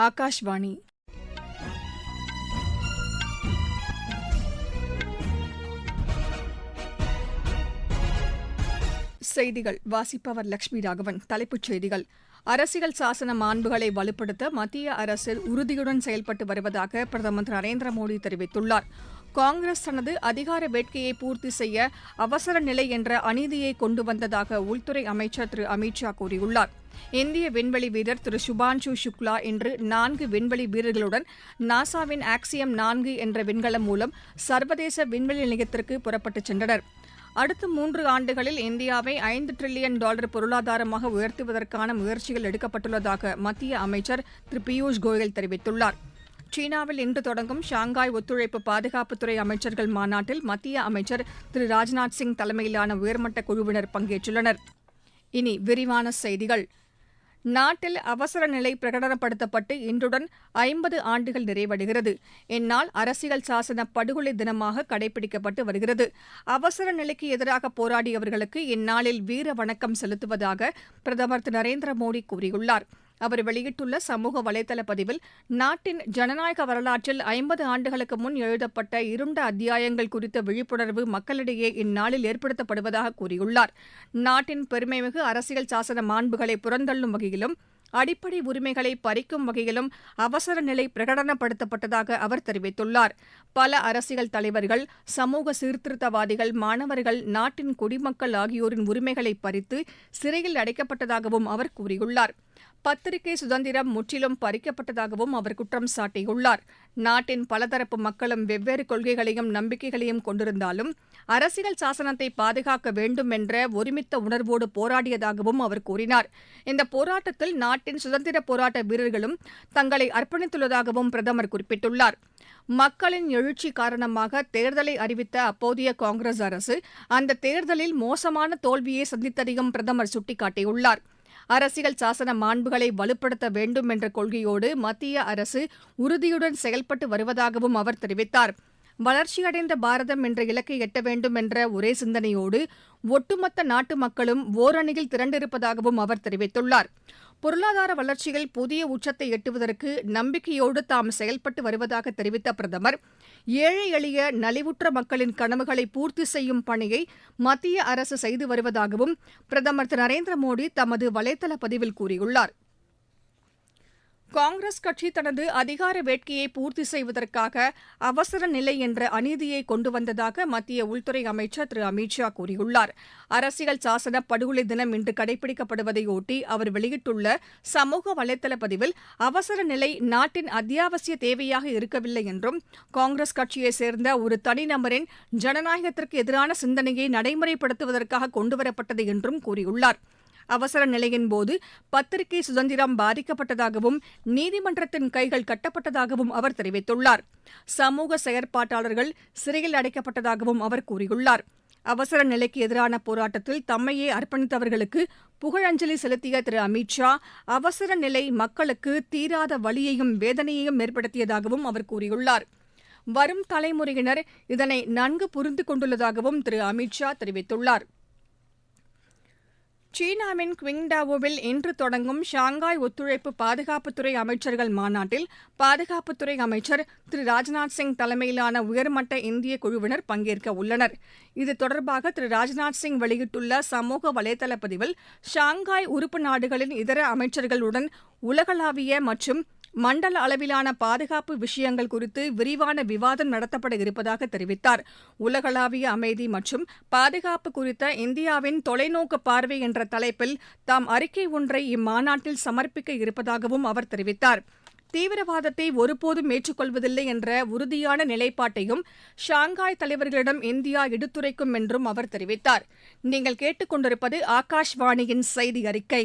ஆகாஷ்வாணி செய்திகள். வாசிப்பவர் லட்சுமி ராகவன். தலைப்புச் செய்திகள். அரசியல் சாசன மாண்புகளை வலுப்படுத்த மத்திய அரசு உறுதியுடன் செயல்பட்டு வருவதாக பிரதமர் திரு நரேந்திர மோடி தெரிவித்துள்ளார். காங்கிரஸ் தனது அதிகார வேட்கையை பூர்த்தி செய்ய அவசர நிலை என்ற அநீதியை கொண்டு வந்ததாக உள்துறை அமைச்சர் திரு அமித் ஷா கூறியுள்ளார். இந்திய விண்வெளி வீரர் திரு சுபான்ஷு சுக்லா இன்று நான்கு விண்வெளி வீரர்களுடன் நாசாவின் ஆக்சியம் நான்கு என்ற விண்கலம் மூலம் சர்வதேச விண்வெளி நிலையத்திற்கு புறப்பட்டுச் சென்றனர். அடுத்த மூன்று ஆண்டுகளில் இந்தியாவை ஐந்து டிரில்லியன் டாலர் பொருளாதாரமாக உயர்த்துவதற்கான முயற்சிகள் எடுக்கப்பட்டுள்ளதாக மத்திய அமைச்சர் திரு பியூஷ் கோயல் தெரிவித்துள்ளார். சீனாவில் இன்று தொடங்கும் ஷாங்காய் ஒத்துழைப்பு பாதுகாப்புத்துறை அமைச்சர்கள் மாநாட்டில் மத்திய அமைச்சர் திரு ராஜ்நாத் சிங் தலைமையிலான உயர்மட்ட குழுவினர் பங்கேற்றுள்ளனர். இனி விரிவான செய்திகள். நாட்டில் அவசர நிலை பிரகடனப்படுத்தப்பட்டு இன்றுடன் ஐம்பது ஆண்டுகள் நிறைவடைகிறது. இந்நாள் அரசியல் சாசன படுகொலை தினமாக கடைபிடிக்கப்பட்டு வருகிறது. அவசர நிலைக்கு எதிராக போராடியவர்களுக்கு இந்நாளில் வீர வணக்கம் செலுத்துவதாக பிரதமர் திரு நரேந்திர மோடி கூறியுள்ளார். அவர் வெளியிட்டுள்ள சமூக வலைதள பதிவில் நாட்டின் ஜனநாயக வரலாற்றில் ஐம்பது ஆண்டுகளுக்கு முன் எழுதப்பட்ட இருண்ட அத்தியாயங்கள் குறித்த விழிப்புணர்வு மக்களிடையே இந்நாளில் ஏற்படுத்தப்படுவதாக கூறியுள்ளார். நாட்டின் பெருமைமிகு அரசியல் சாசன மாண்புகளை புறந்தள்ளும் வகையிலும் அடிப்படை உரிமைகளை பறிக்கும் வகையிலும் அவசர நிலை பிரகடனப்படுத்தப்பட்டதாக அவர் தெரிவித்துள்ளார். பல அரசியல் தலைவர்கள் சமூக சீர்திருத்தவாதிகள் மாணவர்கள் நாட்டின் குடிமக்கள் ஆகியோரின் உரிமைகளை பறித்து சிறையில் அடைக்கப்பட்டதாகவும் அவர் கூறியுள்ளார். பத்திரிகை சுதந்திரம் முற்றிலும் பறிக்கப்பட்டதாகவும் அவர் குற்றம் சாட்டியுள்ளார். நாட்டின் பலதரப்பு மக்களும் வெவ்வேறு கொள்கைகளையும் நம்பிக்கைகளையும் கொண்டிருந்தாலும் அரசியல் சாசனத்தை பாதுகாக்க வேண்டும் என்ற ஒருமித்த உணர்வோடு போராடியதாகவும் அவர் கூறினார். இந்த போராட்டத்தில் நாட்டின் சுதந்திர போராட்ட வீரர்களும் தங்களை அர்ப்பணித்துள்ளதாகவும் பிரதமர் குறிப்பிட்டுள்ளார். மக்களின் எழுச்சி காரணமாக தேர்தலை அறிவித்த அப்போதைய காங்கிரஸ் அரசு அந்த தேர்தலில் மோசமான தோல்வியை சந்தித்ததையும் பிரதமர் சுட்டிக்காட்டியுள்ளார். அரசியல் சாசன மாண்புகளை வலுப்படுத்த வேண்டும் என்ற கொள்கையோடு மத்திய அரசு உறுதியுடன் செயல்பட்டு வருவதாகவும் அவர் தெரிவித்தார். வளர்ச்சியடைந்த பாரதம் என்ற இலக்கை எட்ட வேண்டும் என்ற ஒரே சிந்தனையோடு ஒட்டுமொத்த நாட்டு மக்களும் ஓரணியில் திரண்டிருப்பதாகவும் அவர் தெரிவித்துள்ளார். பொருளாதார வளர்ச்சியில் புதிய உச்சத்தை எட்டுவதற்கு நம்பிக்கையோடு தாம் செயல்பட்டு வருவதாக தெரிவித்த பிரதமர் ஏழை எளிய நலிவுற்ற மக்களின் கனவுகளை பூர்த்தி செய்யும் பணியை மத்திய அரசு செய்து வருவதாகவும் பிரதமர் திரு நரேந்திர மோடி தமது வலைதள பதிவில் கூறியுள்ளார். காங்கிரஸ் கட்சி தனது அதிகார வேட்கையை பூர்த்தி செய்வதற்காக அவசர நிலை என்ற அநீதியை கொண்டு வந்ததாக மத்திய உள்துறை அமைச்சர் திரு அமித் ஷா கூறியுள்ளார். அரசியல் சாசன படுகொலை தினம் இன்று கடைபிடிக்கப்படுவதையொட்டி அவர் வெளியிட்டுள்ள சமூக வலைதள பதிவில் அவசர நிலை நாட்டின் அத்தியாவசிய தேவையாக இருக்கவில்லை என்றும் காங்கிரஸ் கட்சியைச் சேர்ந்த ஒரு தனிநபரின் ஜனநாயகத்திற்கு எதிரான சிந்தனையை நடைமுறைப்படுத்துவதற்காக கொண்டுவரப்பட்டது என்றும் கூறியுள்ளார். அவசர நிலையின் போது பத்திரிகை சுதந்திரம் பாதிக்கப்பட்டதாகவும் நீதிமன்றத்தின் கைகள் கட்டப்பட்டதாகவும் அவர் தெரிவித்துள்ளார். சமூக செயற்பாட்டாளர்கள் சிறையில் அடைக்கப்பட்டதாகவும் அவர் கூறியுள்ளார். அவசர நிலைக்கு எதிரான போராட்டத்தில் தம்மையே அர்ப்பணித்தவர்களுக்கு புகழஞ்சலி செலுத்திய திரு அமித் ஷா அவசர நிலை மக்களுக்கு தீராத வலியையும் வேதனையையும் ஏற்படுத்தியதாகவும் அவர் கூறியுள்ளார். வரும் தலைமுறையினர் இதனை நன்கு புரிந்து கொண்டுள்ளதாகவும் திரு அமித் ஷா தெரிவித்துள்ளார். சீனாவின் குவிங்டாவோவில் இன்று தொடங்கும் ஷாங்காய் ஒத்துழைப்பு பாதுகாப்புத்துறை அமைச்சர்கள் மாநாட்டில் பாதுகாப்புத்துறை அமைச்சர் திரு ராஜ்நாத் சிங் தலைமையிலான உயர்மட்ட இந்திய குழுவினர் பங்கேற்க உள்ளனர். இது தொடர்பாக திரு ராஜ்நாத் சிங் வெளியிட்டுள்ள சமூக வலைதள பதிவில் ஷாங்காய் உறுப்பு நாடுகளின் இதர அமைச்சர்களுடன் உலகளாவிய மற்றும் மண்டல அளவிலான பாதுகாப்பு விஷயங்கள் குறித்து விரிவான விவாதம் நடத்தப்பட இருப்பதாக தெரிவித்தார். உலகளாவிய அமைதி மற்றும் பாதுகாப்பு குறித்த இந்தியாவின் தொலைநோக்கு பார்வை என்ற தலைப்பில் தாம் அறிக்கை ஒன்றை இம்மாநாட்டில் சமர்ப்பிக்க இருப்பதாகவும் அவர் தெரிவித்தார். தீவிரவாதத்தை ஒருபோதும் ஏற்றுக்கொள்வதில்லை என்ற உறுதியான நிலைப்பாட்டையும் ஷாங்காய் தலைவர்களிடம் இந்தியா எடுத்துரைக்கும் என்றும் அவர் தெரிவித்தார். நீங்கள் கேட்டுக்கொண்டிருப்பது ஆகாஷ்வாணியின் செய்தி அறிக்கை.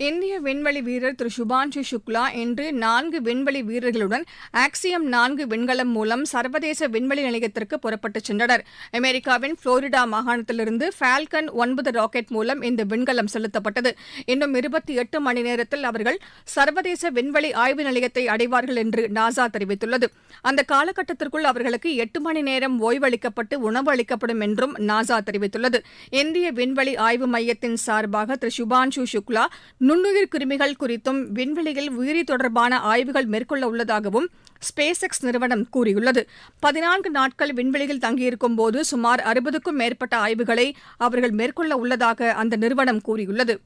இந்திய விண்வெளி வீரர் திரு சுபான்ஷு சுக்லா இன்று நான்கு விண்வெளி வீரர்களுடன் ஆக்சியம் நான்கு விண்கலம் மூலம் சர்வதேச விண்வெளி நிலையத்திற்கு புறப்பட்டுச் சென்றனர். அமெரிக்காவின் புளோரிடா மாகாணத்திலிருந்து ஃபால்கன் ஒன்பது ராக்கெட் மூலம் இந்த விண்கலம் செலுத்தப்பட்டது. இன்னும் இருபத்தி எட்டு மணி நேரத்தில் அவர்கள் சர்வதேச விண்வெளி ஆய்வு நிலையத்தை அடைவார்கள் என்று நாசா தெரிவித்துள்ளது. அந்த காலகட்டத்திற்குள் அவர்களுக்கு எட்டு மணி நேரம் ஓய்வளிக்கப்பட்டு உணவு அளிக்கப்படும் என்றும் நாசா தெரிவித்துள்ளது. இந்திய விண்வெளி ஆய்வு மையத்தின் சார்பாக திரு சுபான்ஷு சுக்லா நுண்ணுயிர் கிருமிகள் குறித்தும் விண்வெளியில் உயிரி தொடர்பான ஆய்வுகள் மேற்கொள்ள உள்ளதாகவும் ஸ்பேஸ் எக்ஸ் நிறுவனம் கூறியுள்ளது. பதினான்கு நாட்கள் விண்வெளியில் தங்கியிருக்கும் போது சுமார் அறுபதுக்கும் மேற்பட்ட ஆய்வுகளை அவர்கள் மேற்கொள்ள உள்ளதாக அந்த நிறுவனம் கூறியுள்ளது.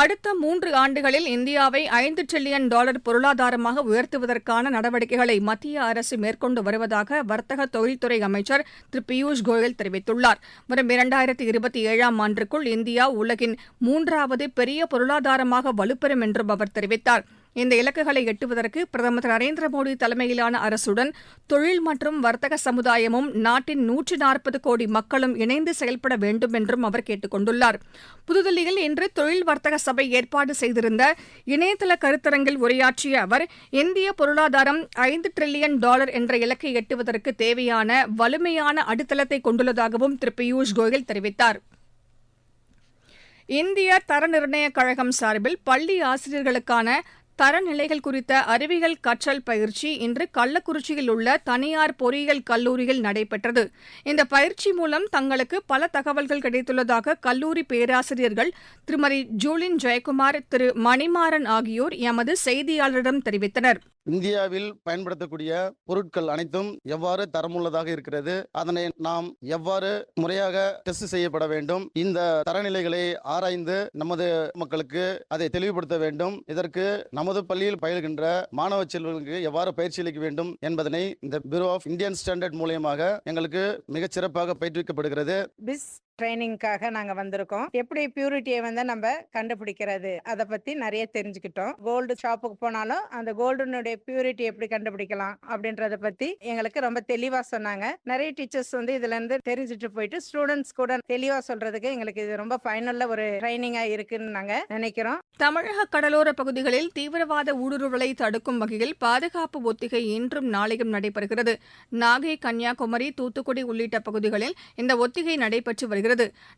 அடுத்த மூன்று ஆண்டுகளில் இந்தியாவை ஐந்து டிரில்லியன் டாலர் பொருளாதாரமாக உயர்த்துவதற்கான நடவடிக்கைகளை மத்திய அரசு மேற்கொண்டு வருவதாக வர்த்தக தொழில்துறை அமைச்சர் திரு பியூஷ் கோயல் தெரிவித்துள்ளார். வரும் இரண்டாயிரத்தி இருபத்தி ஏழாம் ஆண்டுக்குள் இந்தியா உலகின் மூன்றாவது பெரிய பொருளாதாரமாக வலுப்பெறும் என்றும் அவர் தெரிவித்தார். இந்த இலக்குகளை எட்டுவதற்கு பிரதமர் திரு நரேந்திர மோடி தலைமையிலான அரசுடன் தொழில் மற்றும் வர்த்தக சமுதாயமும் நாட்டின் நூற்றி நாற்பது கோடி மக்களும் இணைந்து செயல்பட வேண்டும் என்றும் அவர் கேட்டுக் கொண்டுள்ளார். புதுதில்லியில் இன்று தொழில் வர்த்தக சபை ஏற்பாடு செய்திருந்த இணையதள கருத்தரங்கில் உரையாற்றிய அவர் இந்திய பொருளாதாரம் ஐந்து டிரில்லியன் டாலர் என்ற இலக்கை எட்டுவதற்கு தேவையான வலிமையான அடித்தளத்தை கொண்டுள்ளதாகவும் திரு பியூஷ் கோயல் தெரிவித்தார். இந்திய தர நிர்ணயக் கழகம் சார்பில் பள்ளி ஆசிரியர்களுக்கான தரநிலைகள் குறித்த அறிவியல் கற்றல் பயிற்சி இன்று கள்ளக்குறிச்சியில் உள்ள தனியார் பொறியியல் கல்லூரியில் நடைபெற்றது. இந்த பயிற்சி மூலம் தங்களுக்கு பல தகவல்கள் கிடைத்துள்ளதாக கல்லூரி பேராசிரியர்கள் திருமதி ஜூலின் ஜெயக்குமார் திரு மணிமாறன் ஆகியோர் எமது செய்தியாளரிடம் தெரிவித்தனர். இந்தியாவில் பயன்படுத்தக்கூடிய பொருட்கள் அனைத்தும் எவ்வாறு தரமுள்ளதாக இருக்கிறது? அதனை நாம் எவ்வாறு முறையாக டெஸ்ட் செய்யப்பட வேண்டும்? இந்த தரநிலைகளை ஆராய்ந்து நமது மக்களுக்கு அதை தெளிவுபடுத்த வேண்டும். இதற்கு நமது பள்ளியில் பயில்கின்ற மாணவ செல்வங்களுக்கு எவ்வாறு பயிற்சி அளிக்க வேண்டும் என்பதனை இந்த பியூரோ ஆஃப் இந்தியன் ஸ்டாண்டர்ட் மூலியமாக எங்களுக்கு மிகச் சிறப்பாக பயிற்றுவிக்கப்படுகிறது. பிஸ் ட்ரைனிங்காக நாங்க வந்திருக்கோம். எப்படி பியூரிட்டியை வந்து நம்ம கண்டுபிடிக்கிறது அதை பத்தி நிறைய தெரிஞ்சுக்கிட்டோம். கோல்டு ஷாப்புக்கு போனாலும் அந்த கோல்டுனுடைய பியூரிட்டி எப்படி கண்டுபிடிக்கலாம் அப்படின்றத பத்தி எங்களுக்கு ரொம்ப தெளிவா சொன்னாங்க. நிறைய டீச்சர்ஸ் வந்து இதுல இருந்து தெரிஞ்சுட்டு போயிட்டு ஸ்டூடெண்ட்ஸ் கூட தெளிவா சொல்றதுக்கு எங்களுக்கு இது ரொம்ப ஃபைனல்ல ஒரு ட்ரைனிங்கா இருக்குன்னு நாங்க நினைக்கிறோம். தமிழக கடலோர பகுதிகளில் தீவிரவாத ஊடுருவலை தடுக்கும் வகையில் பாதுகாப்பு ஒத்திகை இன்றும் நாளையும் நடைபெறுகிறது. நாகை கன்னியாகுமரி தூத்துக்குடி உள்ளிட்ட பகுதிகளில் இந்த ஒத்திகை நடைபெற்று வருகிறது.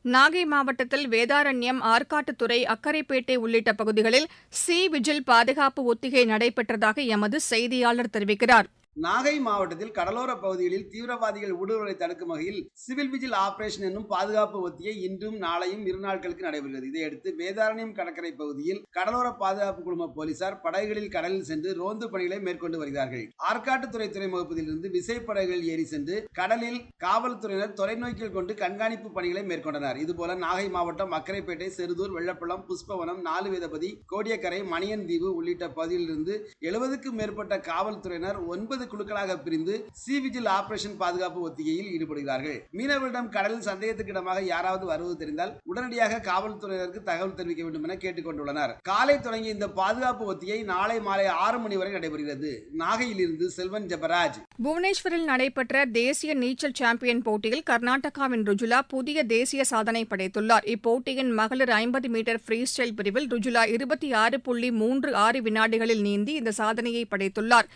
நாகை மாவட்டத்தில் வேதாரண்யம் ஆற்காட்டுத்துறை அக்கரைப்பேட்டை உள்ளிட்ட பகுதிகளில் சி. விஜில் பாதுகாப்பு ஒத்திகை நடைபெற்றதாக எமது செய்தியாளர் தெரிவிக்கிறார். நாகை மாவட்டத்தில் கடலோர பகுதிகளில் தீவிரவாதிகள் ஊடுருவலை தடுக்கும் வகையில் சிவில் விஜில் ஆபரேஷன் என்னும் பாதுகாப்பு ஒத்தியை இன்றும் நாளையும் இரு நாட்களுக்கு நடைபெறுகிறது. இதையடுத்து வேதாரண்யம் கடற்கரை பகுதியில் கடலோர பாதுகாப்பு குழும போலீசார் படகுகளில் கடலில் சென்று ரோந்து பணிகளை மேற்கொண்டு வருகிறார்கள். ஆற்காட்டுத்துறை துறைமுகப்பதிலிருந்து விசைப்படகுகள் ஏறி சென்று கடலில் காவல்துறையினர் தொலைநோக்கில் கொண்டு கண்காணிப்பு பணிகளை மேற்கொண்டனர். இதுபோல நாகை மாவட்டம் அக்கரைப்பேட்டை செருதூர் வெள்ளப்பள்ளம் புஷ்பவனம் நாலுவேதபதி கோடியக்கரை மணியன் தீவு உள்ளிட்ட பகுதியிலிருந்து எழுபதுக்கும் மேற்பட்ட காவல்துறையினர் ஒன்பது ஒன்பது குழுக்களாக பிரிந்து சி விஜில் ஆபரேஷன் பாதுகாப்பு ஒத்திகையில் ஈடுபடுகிறார்கள். மீனவர்களிடம் கடலில் சந்தேகத்துக்கு இடமாக யாராவது வருவது தெரிந்தால் உடனடியாக காவல்துறையினருக்கு தகவல் தெரிவிக்க வேண்டும் என கேட்டுக்கொண்டுள்ளனர் காலை தொடங்கிய இந்த பாதுகாப்பு ஒத்திகை நாளை மாலை ஆறு மணி வரை நடைபெறுகிறது. நாகையிலிருந்து செல்வன் ஜபராஜ். புவனேஸ்வரில் நடைபெற்ற தேசிய நீச்சல் சாம்பியன் போட்டியில் கர்நாடகாவின் ருஜுலா புதிய தேசிய சாதனை படைத்துள்ளார். இப்போட்டியின் மகளிர் ஐம்பது மீட்டர் ஃப்ரீ ஸ்டைல் பிரிவில் ருஜுலா இருபத்தி ஆறு புள்ளி மூன்று ஆறு வினாடிகளில் நீந்தி இந்த சாதனையை படைத்துள்ளார்.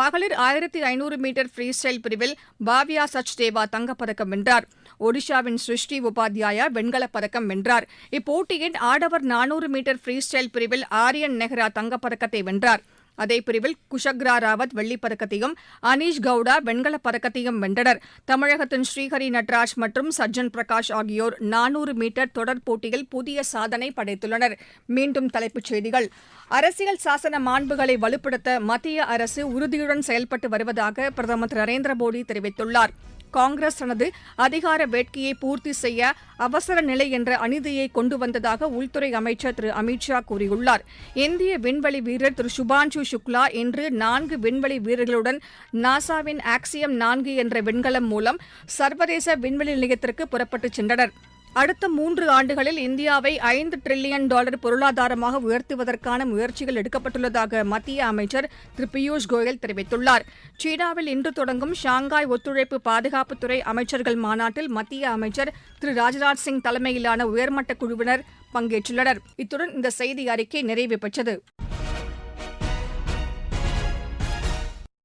மகளிர் ஆயிரத்தி ஐநூறு மீட்டர் ஃப்ரீ ஸ்டைல் பிரிவில் பாவியா சச்தேவா தங்கப்பதக்கம் வென்றார். ஒடிஷாவின் சிருஷ்டி உபாத்யாயா வெண்கலப் பதக்கம் வென்றார். இப்போட்டியின் ஆடவர் நானூறு மீட்டர் ஃப்ரீ ஸ்டைல் பிரிவில் ஆரியன் நெஹ்ரா தங்கப்பதக்கத்தை வென்றார். அதே பிரிவில் குஷக்ரா ராவத் வெள்ளிப் பதக்கத்தையும் அனீஷ் கவுடா வெண்கலப் பதக்கத்தையும் வென்றனர். தமிழகத்தின் ஸ்ரீஹரி நட்ராஜ் மற்றும் சஜ்ஜன் பிரகாஷ் ஆகியோர் நானூறு மீட்டர் தொடர் போட்டியில் புதிய சாதனை படைத்துள்ளனர். மீண்டும் தலைப்புச் செய்திகள். அரசியல் சாசன மாண்புகளை வலுப்படுத்த மத்திய அரசு உறுதியுடன் செயல்பட்டு வருவதாக பிரதமர் திரு நரேந்திர மோடி தெரிவித்துள்ளார். காங்கிரஸ் தனது அதிகார வேட்கையை பூர்த்தி செய்ய அவசர நிலை என்ற அநீதியை கொண்டு வந்ததாக உள்துறை அமைச்சர் திரு அமித்ஷா கூறியுள்ளார். இந்திய விண்வெளி வீரர் திரு சுபான்ஷு சுக்லா இன்று நான்கு விண்வெளி வீரர்களுடன் நாசாவின் ஆக்சியம் நான்கு என்ற விண்கலம் மூலம் சர்வதேச விண்வெளி நிலையத்திற்கு புறப்பட்டுச் சென்றனர். அடுத்த மூன்று ஆண்டுகளில் இந்தியாவை ஐந்து டிரில்லியன் டாலர் பொருளாதாரமாக உயர்த்துவதற்கான முயற்சிகள் எடுக்கப்பட்டுள்ளதாக மத்திய அமைச்சர் திரு பியூஷ் கோயல் தெரிவித்துள்ளார். சீனாவில் இன்று தொடங்கும் ஷாங்காய் ஒத்துழைப்பு பாதுகாப்புத்துறை அமைச்சர்கள் மாநாட்டில் மத்திய அமைச்சர் திரு ராஜ்நாத் சிங் தலைமையிலான உயர்மட்ட குழுவினர் பங்கேற்றுள்ளனர். இத்துடன் இந்த செய்தி அறிக்கை நிறைவு பெற்றது.